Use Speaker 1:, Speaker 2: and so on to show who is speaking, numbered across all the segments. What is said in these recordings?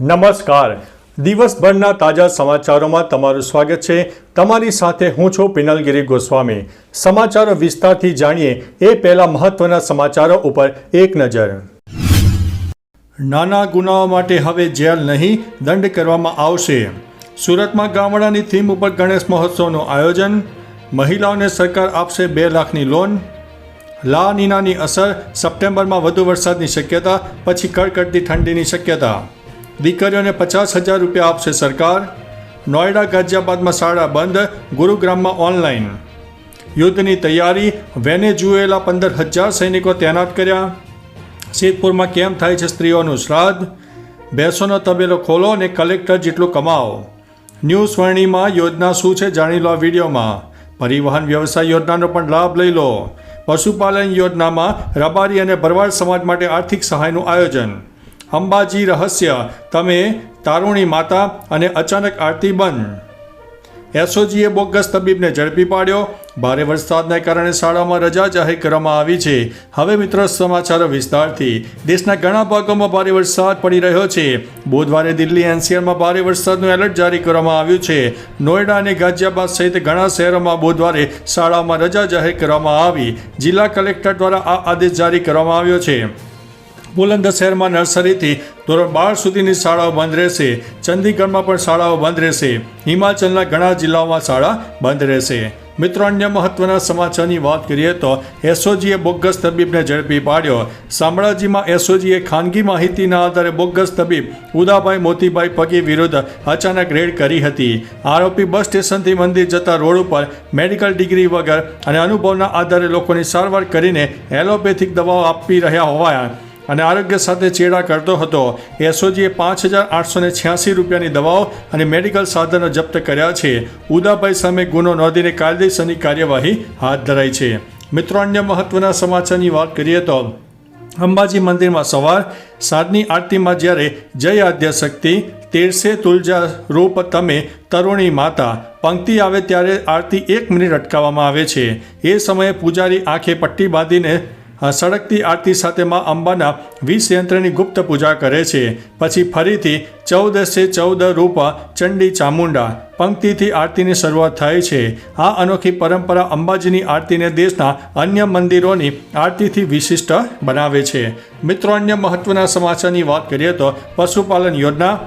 Speaker 1: નમસ્કાર. દિવસભરના તાજા સમાચારોમાં તમારું સ્વાગત છે. તમારી સાથે હું છું પિનલગીરી ગોસ્વામી. સમાચારો વિસ્તારથી જાણીએ એ પહેલા મહત્વના સમાચારો ઉપર એક નજર. નાના ગુનાઓ માટે હવે જેલ નહીં, દંડ કરવામાં આવશે. સુરતમાં ગામડાની થીમ ઉપર ગણેશ મહોત્સવનું આયોજન. મહિલાઓને સરકાર આપશે બે લાખની લોન. લા નીનાની અસર, સપ્ટેમ્બરમાં વધુ વરસાદની શક્યતા, પછી કડકડતી ઠંડીની શક્યતા. દીકરીઓને પચાસ હજાર રૂપિયા આપશે સરકાર. નોઈડા ગાઝિયાબાદમાં શાળા બંધ, ગુરુગ્રામમાં ઓનલાઈન. યુદ્ધની તૈયારી, વેનેઝુએલા પંદર હજાર સૈનિકો તૈનાત કર્યા. સિદ્ધપુરમાં કેમ થાય છે સ્ત્રીઓનું શ્રાદ્ધ? ભેંસોનો તબેલો ખોલો અને કલેક્ટર જેટલું કમાઓ ન્યૂ સ્વર્ણીમાં યોજના શું છે જાણી લો આ વિડીયોમાં. પરિવહન વ્યવસાય યોજનાનો પણ લાભ લઈ લો. પશુપાલન યોજનામાં રબારી અને ભરવાડ સમાજ માટે આર્થિક સહાયનું આયોજન. અંબાજી રહસ્ય, તમે તારુણી માતા અને અચાનક આરતી બંધ એસઓજીએ બોગસ તબીબને ઝડપી પાડ્યો. ભારે વરસાદને કારણે શાળામાં રજા જાહેર કરવામાં આવી છે. હવે મિત્રો સમાચારો વિસ્તારથી. દેશના ઘણા ભાગોમાં ભારે વરસાદ પડી રહ્યો છે. બુધવારે દિલ્હી એનસીઆરમાં ભારે વરસાદનું એલર્ટ જારી કરવામાં આવ્યું છે. નોઈડા અને ગાઝિયાબાદ સહિત ઘણા શહેરોમાં બુધવારે શાળાઓમાં રજા જાહેર કરવામાં આવી. જિલ્લા કલેક્ટર દ્વારા આ આદેશ જારી કરવામાં આવ્યો છે. બુલંદશહેરમાં નર્સરીથી ધોરણ બાર સુધીની શાળાઓ બંધ રહેશે. ચંદીગઢમાં પણ શાળાઓ બંધ રહેશે. હિમાચલના ઘણા જિલ્લાઓમાં શાળા બંધ રહેશે. મિત્રો, અન્ય મહત્વના સમાચારની વાત કરીએ તો એસઓજીએ બોગસ તબીબને ઝડપી પાડ્યો. શામળાજીમાં એસઓજીએ ખાનગી માહિતીના આધારે બોગસ તબીબ ઉદાભાઈ મોતીભાઈ પગી વિરુદ્ધ અચાનક રેડ કરી હતી. આરોપી બસ સ્ટેશનથી મંદિર જતા રોડ ઉપર મેડિકલ ડિગ્રી વગર અને અનુભવના આધારે લોકોની સારવાર કરીને એલોપેથિક દવાઓ આપી રહ્યા હોવા અને આરોગ્ય સાથે ચેડા કરતો હતો. એસઓજીએ પાંચ હજાર આઠસો છ્યાસી રૂપિયાની દવાઓ અને મેડિકલ સાધનો જપ્ત કર્યા છે. ઉદાભાઈ સામે ગુનો નોંધીને કાયદેસરની કાર્યવાહી હાથ ધરાઈ છે. મિત્રો, અન્ય મહત્વના સમાચારની વાત કરીએ તો અંબાજી મંદિરમાં સવાર સાંજની આરતીમાં જ્યારે જય આદ્યશક્તિ તેરસે તુલજા રૂપ તમે તરુણી માતા, પંક્તિ આવે ત્યારે આરતી એક મિનિટ અટકાવવામાં આવે છે. એ સમયે પૂજારી આંખે પટ્ટી બાંધીને સળગતી આરતી સાથે માં અંબાના વીસ યંત્રની ગુપ્ત પૂજા કરે છે. પછી ફરીથી ચૌદસે ચૌદ રૂપા ચંડી ચામુંડા પંક્તિથી આરતીની શરૂઆત થાય છે. આ અનોખી પરંપરા અંબાજીની આરતીને દેશના અન્ય મંદિરોની આરતીથી વિશિષ્ટ બનાવે છે. મિત્રો, અન્ય મહત્વના સમાચારની વાત કરીએ તો પશુપાલન યોજના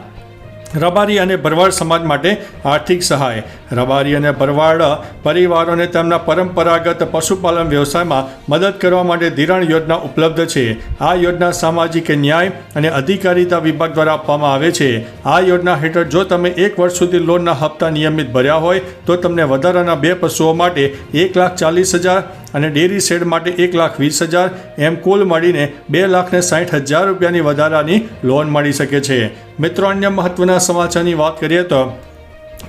Speaker 1: રબારી અને ભરવાડ સમાજ માટે આર્થિક સહાય. રબારી અને ભરવાડ પરિવારોને તેમના પરંપરાગત પશુપાલન વ્યવસાયમાં મદદ કરવા માટે ધિરાણ યોજના ઉપલબ્ધ છે. આ યોજના સામાજિક ન્યાય અને અધિકારીતા વિભાગ દ્વારા આપવામાં આવે છે. આ યોજના હેઠળ જો તમે એક વર્ષ સુધી લોનના હપ્તા નિયમિત ભર્યા હોય, તો તમને વધારાના બે પશુઓ માટે એક લાખ ચાલીસ હજાર અને ડેરી શેડ માટે એક લાખ વીસ હજાર, એમ કુલ મળીને બે લાખને સાઠ હજાર રૂપિયાની વધારાની લોન મળી શકે છે. મિત્રો, અન્ય મહત્વના સમાચારની વાત કરીએ તો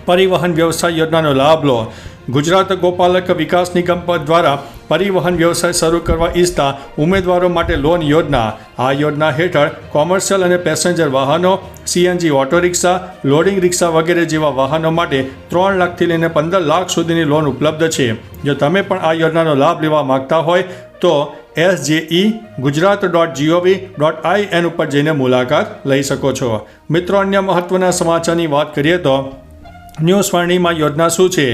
Speaker 1: પરિવહન વ્યવસાય યોજનાનો લાભ લો. ગુજરાત ગોપાલક વિકાસ નિગમ દ્વારા પરિવહન વ્યવસાય શરૂ કરવા ઈચ્છતા ઉમેદવારો માટે લોન યોજના. આ યોજના હેઠળ કોમર્શિયલ અને પેસેન્જર વાહનો, CNG auto rickshaw, loading rickshaw વગેરે જેવા વાહનો માટે ત્રણ લાખથી લઈને પંદર લાખ સુધીની લોન ઉપલબ્ધ છે. જો તમે પણ આ યોજનાનો લાભ લેવા માંગતા હોય, તો SJE Gujarat dot GOV dot I N ઉપર જઈને મુલાકાત લઈ શકો છો. મિત્રો, અન્ય મહત્વના સમાચારની વાત કરીએ તો ન્યૂ સ્વર્ણિમા યોજના શું છે?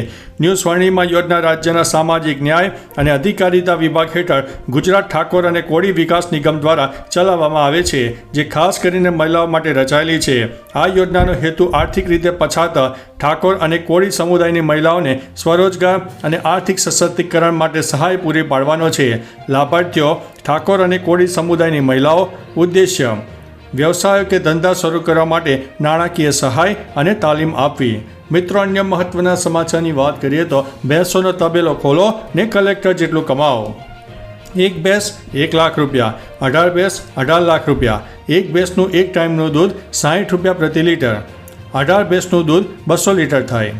Speaker 1: ન્યૂ સ્વર્ણિમા યોજના રાજ્યના સામાજિક ન્યાય અને અધિકારીતા વિભાગ હેઠળ ગુજરાત ઠાકોર અને કોળી વિકાસ નિગમ દ્વારા ચલાવવામાં આવે છે, જે ખાસ કરીને મહિલાઓ માટે રચાયેલી છે. આ યોજનાનો હેતુ આર્થિક રીતે પછાત ઠાકોર અને કોળી સમુદાયની મહિલાઓને સ્વરોજગાર અને આર્થિક સશક્તિકરણ માટે સહાય પૂરી પાડવાનો છે. લાભાર્થીઓ, ઠાકોર અને કોળી સમુદાયની મહિલાઓ, ઉદ્દેશ્ય, વ્યવસાયો કે ધંધા શરૂ કરવા માટે નાણાકીય સહાય અને તાલીમ આપવી. મિત્રો, અન્ય મહત્વના સમાચારની વાત કરીએ તો ભેંસોનો તબેલો ખોલો ને કલેક્ટર જેટલું કમાઓ એક ભેંસ એક લાખ રૂપિયા, અઢાર ભેંસ અઢાર લાખ રૂપિયા, એક ભેંસનું એક ટાઈમનું દૂધ સાહીઠ રૂપિયા પ્રતિ લીટર, અઢાર ભેંસનું દૂધ બસો લીટર થાય.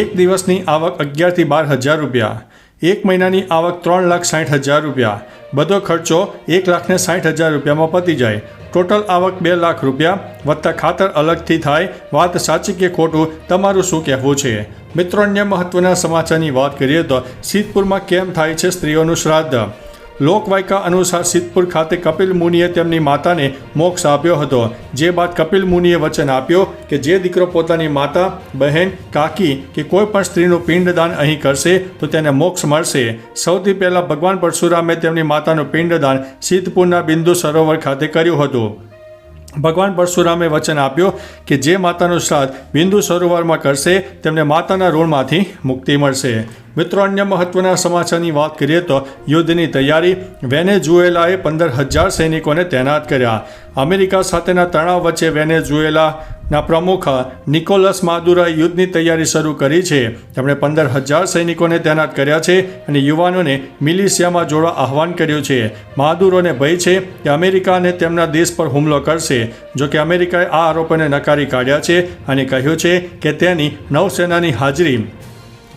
Speaker 1: એક દિવસની આવક અગિયારથી બાર હજાર રૂપિયા, એક મહિનાની આવક ત્રણ લાખ સાઠ હજાર રૂપિયા, બધો ખર્ચો એક લાખને સાઠ હજાર રૂપિયામાં પતી જાય. ટોટલ આવક બે લાખ રૂપિયા વત્તા ખાતર અલગથી થાય. વાત સાચી કે ખોટું, તમારું શું કહેવું છે? મિત્રો, અન્ય મહત્વના સમાચારની વાત કરીએ તો સિદ્ધપુરમાં કેમ થાય છે સ્ત્રીઓનું શ્રાદ્ધ? લોકવાયકા અનુસાર સિદ્ધપુર ખાતે કપિલ મુનિએ તેમની માતાને મોક્ષ આપ્યો હતો. જે બાદ કપિલ મુનિએ વચન આપ્યો કે જે દીકરો પોતાની માતા, બહેન, કાકી કે કોઈ પણ સ્ત્રીનું પિંડદાન અહીં કરશે તો તેને મોક્ષ મળશે. સૌથી પહેલાં ભગવાન પરશુરામે તેમની માતાનું પિંડદાન સિદ્ધપુરના બિંદુ સરોવર ખાતે કર્યું હતું. ભગવાન પરશુરામે વચન આપ્યો કે જે માતાનું શ્રાદ્ધ બિંદુ સરોવરમાં કરશે, તેમને માતાના ઋણમાંથી મુક્તિ મળશે. મિત્રો, અન્ય મહત્વના સમાચારની વાત કરીએ તો યુદ્ધની તૈયારી વેનેઝુએલાએ પંદર હજાર સૈનિકોને તૈનાત કર્યા. અમેરિકા સાથેના તણાવ વચ્ચે વેનેઝુએલાના પ્રમુખ નિકોલસ માદુરાએ યુદ્ધની તૈયારી શરૂ કરી છે. તેમણે પંદર હજાર સૈનિકોને તૈનાત કર્યા છે અને યુવાનોને મિલિશિયામાં જોડવા આહવાન કર્યું છે. માદુરોને ભય છે કે અમેરિકા અને તેમના દેશ પર હુમલો કરશે. જો કે અમેરિકાએ આ આરોપોને નકારી કાઢ્યા છે અને કહ્યું છે કે તેની નૌસેનાની હાજરી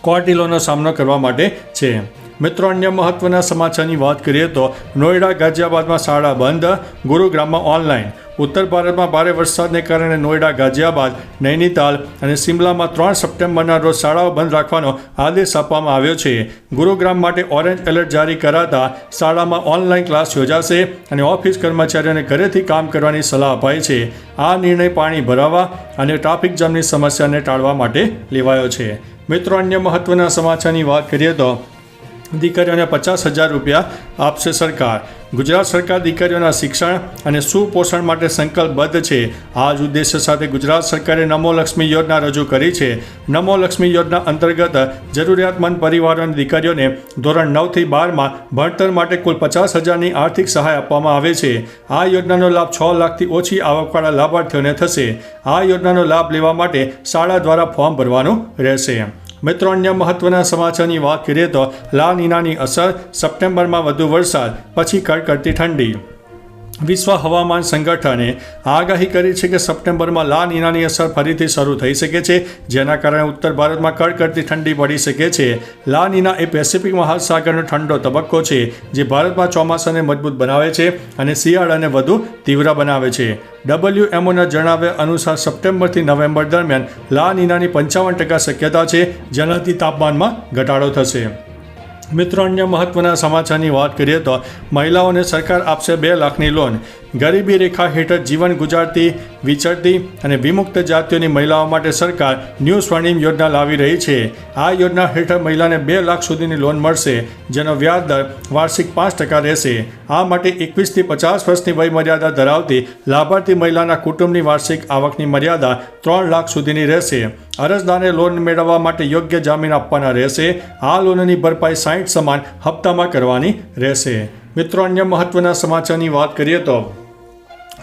Speaker 1: ક્વાર્ટિલોનો સામનો કરવા માટે છે. મિત્રો, અન્ય મહત્વના સમાચારની વાત કરીએ તો નોઈડા ગાઝિયાબાદમાં શાળા બંધ, ગુરુગ્રામમાં ઓનલાઈન. ઉત્તર ભારતમાં ભારે વરસાદને કારણે નોઈડા ગાઝિયાબાદ, નૈનીતાલ અને સિમલામાં ત્રણ સપ્ટેમ્બરના રોજ શાળાઓ બંધ રાખવાનો આદેશ આપવામાં આવ્યો છે. ગુરુગ્રામ માટે ઓરેન્જ એલર્ટ જારી કરાતા શાળામાં ઓનલાઈન ક્લાસ યોજાશે અને ઓફિસ કર્મચારીઓને ઘરેથી કામ કરવાની સલાહ અપાઈ છે. આ નિર્ણય પાણી ભરાવા અને ટ્રાફિક જામની સમસ્યાને ટાળવા માટે લેવાયો છે. મિત્રો, અન્ય મહત્વના સમાચારની વાત કરીએ તો દીકરીઓને પચાસ હજાર રૂપિયા આપશે સરકાર. ગુજરાત સરકાર દીકરીઓના શિક્ષણ અને સુપોષણ માટે સંકલ્પબદ્ધ છે. આ જ ઉદ્દેશ્ય સાથે ગુજરાત સરકારે નમો લક્ષ્મી યોજના રજૂ કરી છે. નમો લક્ષ્મી યોજના અંતર્ગત જરૂરિયાતમંદ પરિવારોની દીકરીઓને ધોરણ નવથી બારમાં ભણતર માટે કુલ પચાસ હજારની આર્થિક સહાય આપવામાં આવે છે. આ યોજનાનો લાભ છ લાખથી ઓછી આવકવાળા લાભાર્થીઓને થશે. આ યોજનાનો લાભ લેવા માટે શાળા દ્વારા ફોર્મ ભરવાનું રહેશે. મિત્રો અન્ય મહત્વના સમાચારની વાત કરીએ તો લા નીનાની અસર સપ્ટેમ્બરમાં વધુ વરસાદ, પછી કડકડતી ઠંડી. વિશ્વ હવામાન સંગઠને આગાહી કરી છે કે સપ્ટેમ્બરમાં લા નીનાની અસર ફરીથી શરૂ થઈ શકે છે, જેના કારણે ઉત્તર ભારતમાં કડકડતી ઠંડી પડી શકે છે. લા નીના એ પેસિફિક મહાસાગરનો ઠંડો તબક્કો છે, જે ભારતમાં ચોમાસાને મજબૂત બનાવે છે અને શિયાળાને વધુ તીવ્ર બનાવે છે. ડબલ્યુએમઓના જણાવ્યા અનુસાર સપ્ટેમ્બરથી નવેમ્બર દરમિયાન લા નીનાની પંચાવન ટકા શક્યતા છે, જેનાથી તાપમાનમાં ઘટાડો થશે. મિત્રો અન્ય મહત્વના સમાચારની વાત કરીએ તો મહિલાઓને સરકાર આપશે બે લાખની લોન. ગરીબી રેખા હેઠળ જીવન ગુજારતી, વિચરતી અને વિમુક્ત જાતિઓની મહિલાઓ માટે સરકાર ન્યૂ સ્વર્ણિમ યોજના લાવી રહી છે. આ યોજના હેઠળ મહિલાને બે લાખ સુધીની લોન મળશે, જેનો વ્યાજ દર વાર્ષિક પાંચ ટકા રહેશે. આ માટે એકવીસથી પચાસ વર્ષની વયમર્યાદા ધરાવતી લાભાર્થી મહિલાના કુટુંબની વાર્ષિક આવકની મર્યાદા ત્રણ લાખ સુધીની રહેશે. અરજદારને લોન મેળવવા માટે યોગ્ય જામીન આપવાના રહેશે. આ લોનની ભરપાઈ સાઠ સમાન હપ્તામાં કરવાની રહેશે. મિત્રો, અન્ય મહત્વના સમાચારની વાત કરીએ તો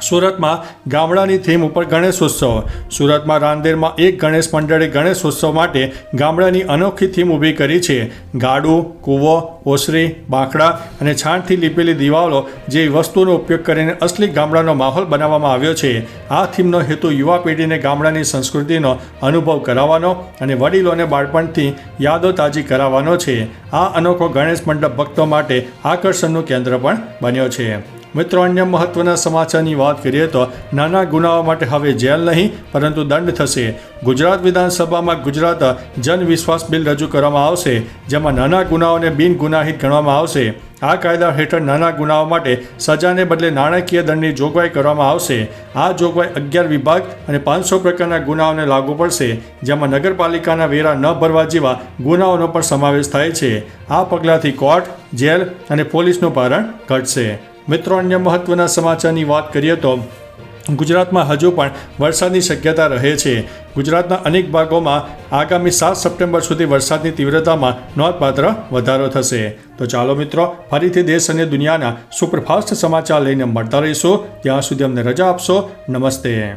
Speaker 1: સુરતમાં ગામડાની થીમ ઉપર ગણેશોત્સવ. સુરતમાં રાંદેરમાં એક ગણેશ મંડળે ગણેશોત્સવ માટે ગામડાની અનોખી થીમ ઊભી કરી છે. ગાડું, કૂવો, ઓસરી, બાંકડા અને છાણથી લીપેલી દિવાલો જેવી વસ્તુઓનો ઉપયોગ કરીને અસલી ગામડાનો માહોલ બનાવવામાં આવ્યો છે. આ થીમનો હેતુ યુવા પેઢીને ગામડાની સંસ્કૃતિનો અનુભવ કરાવવાનો અને વડીલોને બાળપણથી યાદો તાજી કરાવવાનો છે. આ અનોખો ગણેશ મંડપ ભક્તો માટે આકર્ષણનું કેન્દ્ર પણ બન્યો છે. મિત્રો, અન્ય મહત્વના સમાચારની વાત કરીએ તો નાના ગુનાઓ માટે હવે જેલ નહીં, પરંતુ દંડ થશે. ગુજરાત વિધાનસભામાં ગુજરાત જન વિશ્વાસ બિલ રજૂ કરવામાં આવશે, જેમાં નાના ગુનાઓને બિનગુનાહિત ગણવામાં આવશે. આ કાયદા હેઠળ નાના ગુનાઓ માટે સજાને બદલે નાણાકીય દંડની જોગવાઈ કરવામાં આવશે. આ જોગવાઈ અગિયાર વિભાગ અને પાંચસો પ્રકારના ગુનાઓને લાગુ પડશે, જેમાં નગરપાલિકાના વેરા ન ભરવા જેવા ગુનાઓનો પણ સમાવેશ થાય છે. આ પગલાંથી કોર્ટ, જેલ અને પોલીસનું ભારણ ઘટશે. મિત્રો, અન્ય મહત્વના સમાચારની વાત કરીએ તો ગુજરાતમાં હજુ પણ વરસાદની શક્યતા રહે છે. ગુજરાતના અનેક ભાગોમાં આગામી સાત સપ્ટેમ્બર સુધી વરસાદની તીવ્રતામાં નોંધપાત્ર વધારો થશે. તો ચાલો મિત્રો, ફરીથી દેશ અને દુનિયાના સુપરફાસ્ટ સમાચાર લઈને મળતા રહીશું. ત્યાં સુધી અમને રજા આપશો. નમસ્તે.